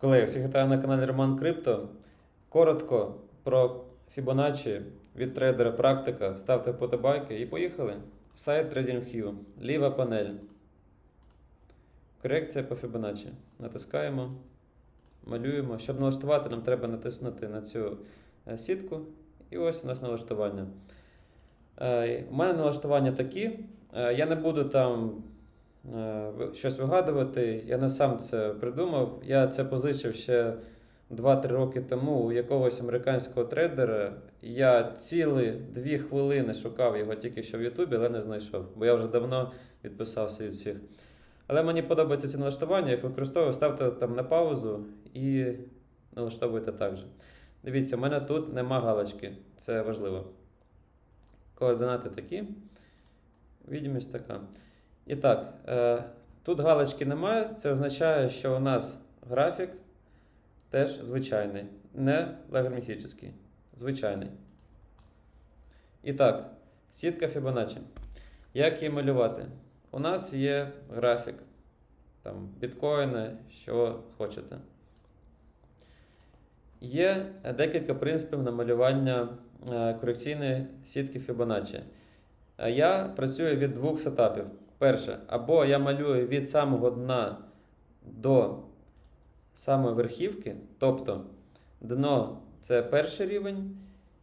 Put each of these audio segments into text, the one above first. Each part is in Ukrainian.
Колеги, всіх вітаю на каналі Роман Крипто. Коротко про Fibonacci від трейдера практика. Ставте вподобайки і поїхали. Сайт TradingView. Ліва панель. Корекція по Fibonacci. Натискаємо. Малюємо. Щоб налаштувати, нам треба натиснути на цю е, сітку. І ось у нас налаштування. Е, У мене налаштування такі. Е, Я не буду там щось вигадувати. Я не сам це придумав. Я це позичив ще 2-3 роки тому у якогось американського трейдера. Я цілі 2 хвилини шукав його тільки що в Ютубі, але не знайшов, бо я вже давно відписався від всіх. Але мені подобаються ці налаштування, я їх використовую, ставте там на паузу і налаштовуйте так же. Дивіться, у мене тут нема галочки, це важливо. Координати такі. Відомість така. І так, е, тут галочки немає. Це означає, що у нас графік теж звичайний, не логарифмічний. Звичайний. І так, сітка Fibonacci. Як її малювати? У нас є графік там, біткоїни, що хочете. Є декілька принципів намалювання е, корекційної сітки Fibonacci. Е, Я працюю від двох сетапів. Перше, або я малюю від самого дна до самої верхівки, тобто дно це перший рівень,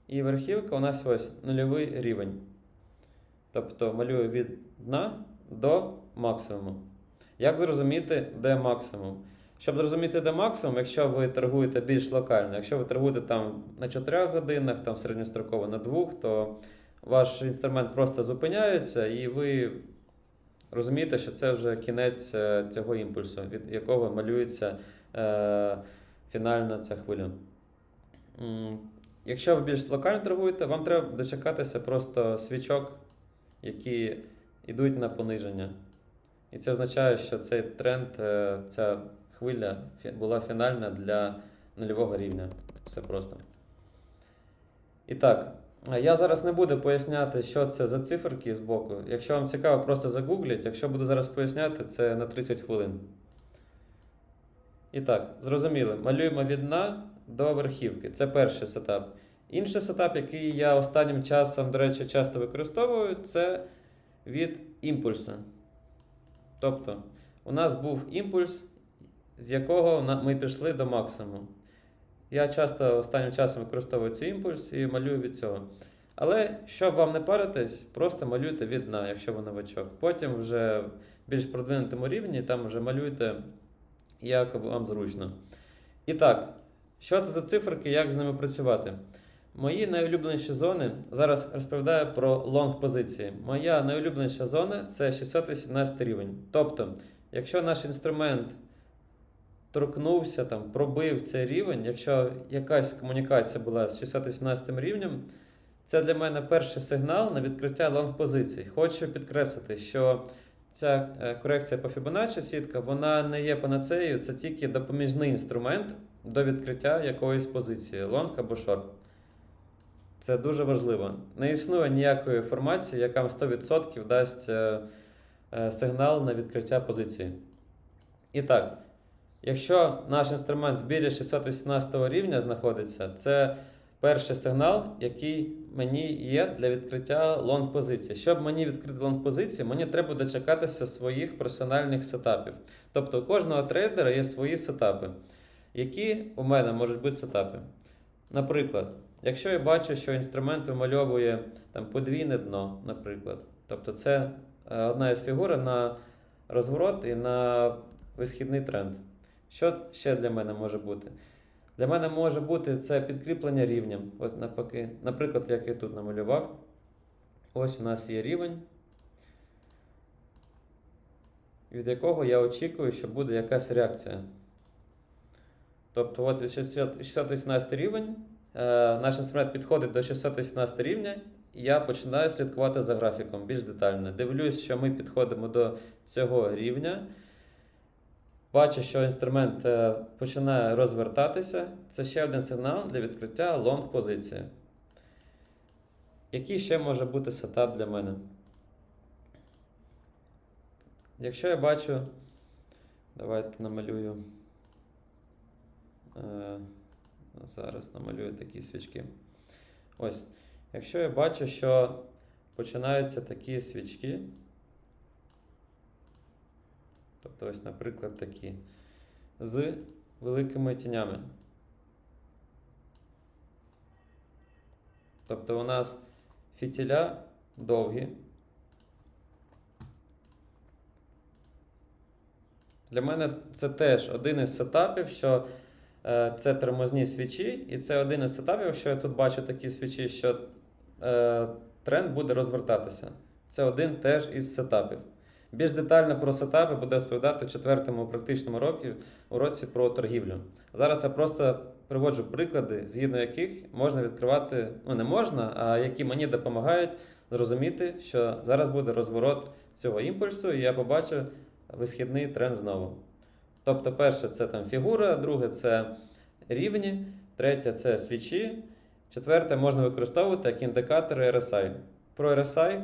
і верхівка у нас ось нульовий рівень. Тобто малюю від дна до максимуму. Як зрозуміти, де максимум? Щоб зрозуміти, де максимум, якщо ви торгуєте більш локально, якщо ви торгуєте там на 4 годинах, там середньостроково на 2, то ваш інструмент просто зупиняється, і ви розумієте, що це вже кінець е, цього імпульсу, від якого малюється е, фінальна ця хвиля. Якщо ви більш локально торгуєте, вам треба дочекатися просто свічок, які йдуть на пониження. І це означає, що цей тренд, е, ця хвиля була фінальна для нульового рівня. Все просто. І так, я зараз не буду поясняти, що це за циферки з боку. Якщо вам цікаво, просто загугліть. Якщо буду зараз поясняти, це на 30 хвилин. І так, зрозуміли, малюємо від дна до верхівки. Це перший сетап. Інший сетап, який я останнім часом, до речі, часто використовую, це від імпульсу. Тобто, у нас був імпульс, з якого ми пішли до максимуму. Я часто останнім часом використовую цей імпульс і малюю від цього. Але щоб вам не паритись, просто малюйте від дна, якщо ви новачок. Потім вже в більш продвинутому рівні там вже малюйте, як вам зручно. І так, що це за циферки, як з ними працювати? Мої найулюбленіші зони зараз розповідаю про лонг позиції. Моя найулюбленіша зона це 618 рівень. Тобто, якщо наш інструмент торкнувся, там, пробив цей рівень, якщо якась комунікація була з 618 рівнем, це для мене перший сигнал на відкриття лонг позицій. Хочу підкреслити, що ця е, корекція по Fibonacci сітка, вона не є панацеєю, це тільки допоміжний інструмент до відкриття якоїсь позиції, лонг або шорт. Це дуже важливо. Не існує ніякої інформації, яка вам 100% дасть е, е, сигнал на відкриття позиції. І так, якщо наш інструмент біля 618 рівня знаходиться, це перший сигнал, який мені є для відкриття лонг позиції. Щоб мені відкрити лонг позиції, мені треба дочекатися своїх персональних сетапів. Тобто у кожного трейдера є свої сетапи. Які у мене можуть бути сетапи? Наприклад, якщо я бачу, що інструмент вимальовує там подвійне дно, наприклад. Тобто це е, одна із фігур на розворот і на висхідний тренд. Що ще для мене може бути? Для мене може бути це підкріплення рівнем. От навпаки, наприклад, як я тут намалював. Ось у нас є рівень, від якого я очікую, що буде якась реакція. Тобто, от 618 рівень, е, наш інструмент підходить до 618 рівня, і я починаю слідкувати за графіком більш детально. Дивлюсь, що ми підходимо до цього рівня. Бачу, що інструмент е, починає розвертатися. Це ще один сигнал для відкриття лонг позиції. Який ще може бути сетап для мене? Якщо я бачу, давайте намалюю. Е, зараз намалюю такі свічки. Ось. Якщо я бачу, що починаються такі свічки, тобто, ось, наприклад, такі, з великими тінями. Тобто у нас фітіля довгі. Для мене це теж один із сетапів, що е, це тормозні свічі, і це один із сетапів, що я тут бачу такі свічі, що е, тренд буде розвертатися. Це один теж із сетапів. Більш детально про сетапи буде розповідати в четвертому практичному році, уроці про торгівлю. Зараз я просто приводжу приклади, згідно яких можна відкривати, ну не можна, а які мені допомагають зрозуміти, що зараз буде розворот цього імпульсу, і я побачу висхідний тренд знову. Тобто, перше це там фігура, друге це рівні, третє це свічі, четверте можна використовувати як індикатори RSI. Про RSI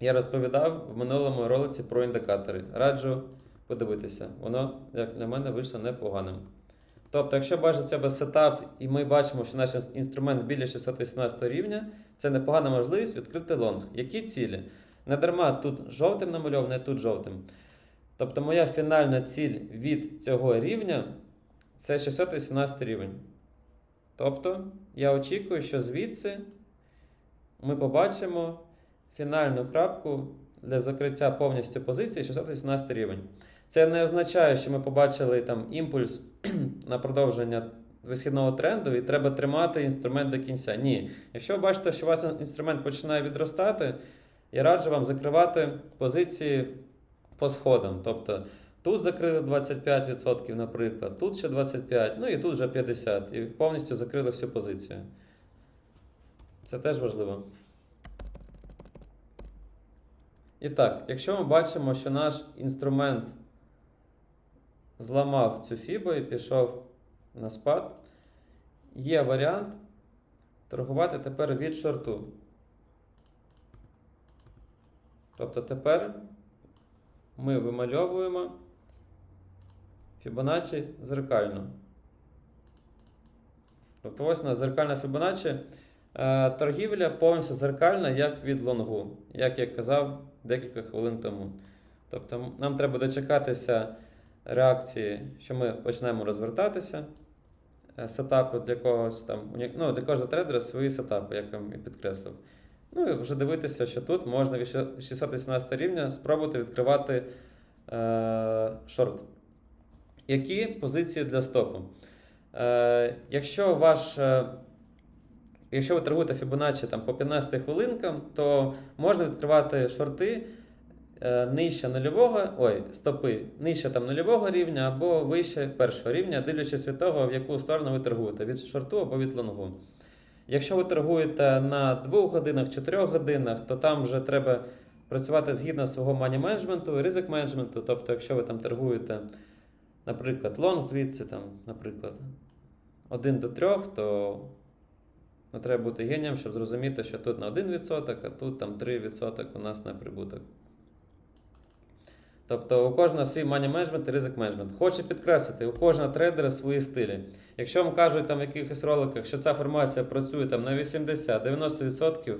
я розповідав в минулому ролиці про індикатори. Раджу подивитися. Воно, як для мене, вийшло непоганим. Тобто, якщо бачите себе сетап, і ми бачимо, що наш інструмент біля 618 рівня, це непогана можливість відкрити лонг. Які цілі? Не дарма тут жовтим намальований, тут жовтим. Тобто, моя фінальна ціль від цього рівня це 618 рівень. Тобто, я очікую, що звідси ми побачимо фінальну крапку для закриття повністю позиції 618 рівень. Це не означає, що ми побачили там імпульс на продовження висхідного тренду і треба тримати інструмент до кінця. Ні. Якщо ви бачите, що у вас інструмент починає відростати, я раджу вам закривати позиції по сходам. Тобто тут закрили 25%, наприклад, тут ще 25%, ну і тут вже 50%. І повністю закрили всю позицію. Це теж важливо. І так, якщо ми бачимо, що наш інструмент зламав цю фібу і пішов на спад, є варіант торгувати тепер від шорту. Тобто тепер ми вимальовуємо Fibonacci зеркально. Тобто ось у нас зеркальна Fibonacci. Е, Торгівля повністю зеркальна, як від лонгу, як я казав декілька хвилин тому. Тобто нам треба дочекатися реакції, що ми почнемо розвертатися. Е, Сетапи для когось там, ну, для кожного трейдера свої сетапи, як я вам і підкреслив. Ну і вже дивитися, що тут можна від 618 рівня спробувати відкривати е, шорт. Які позиції для стопу? Е, якщо ваш. Якщо ви торгуєте Fibonacci там, по 15 хвилинкам, то можна відкривати шорти е, нижче нульового, ой, стопи, нижче там нульового рівня або вище першого рівня, дивлячись від того, в яку сторону ви торгуєте, від шорту або від лонгу. Якщо ви торгуєте на 2 годинах, 4 годинах, то там вже треба працювати згідно свого мані менеджменту і ризик менеджменту. Тобто, якщо ви там торгуєте, наприклад, лонг звідси, там, наприклад, 1 до 3, то не треба бути генієм, щоб зрозуміти, що тут на 1%, а тут там 3% у нас на прибуток. Тобто у кожного свій мані менеджмент і ризик менеджмент. Хочу підкреслити, у кожного трейдера свої стилі. Якщо вам кажуть там в якихось роликах, що ця формація працює там на 80-90%,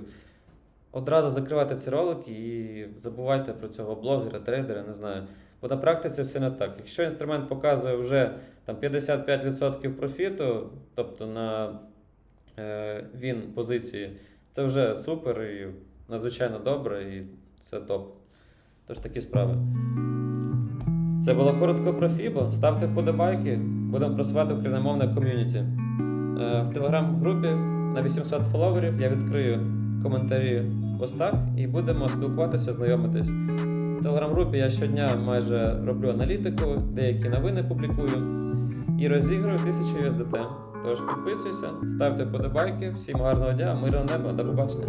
одразу закривайте ці ролики і забувайте про цього блогера, трейдера, не знаю. Бо на практиці все не так. Якщо інструмент показує вже там 55% профіту, тобто на він позиції, це вже супер і надзвичайно добре, і це топ. Тож такі справи. Це було коротко про Фібо. Ставте вподобайки, будемо просувати україномовне ком'юніті. Е, В телеграм-групі на 800 фоловерів я відкрию коментарі в постах і будемо спілкуватися, знайомитись. В телеграм-групі я щодня майже роблю аналітику, деякі новини публікую і розіграю 1000 USDT. Тож підписуйся, ставте подобайки, всім гарного дня, мирного неба, до побачення.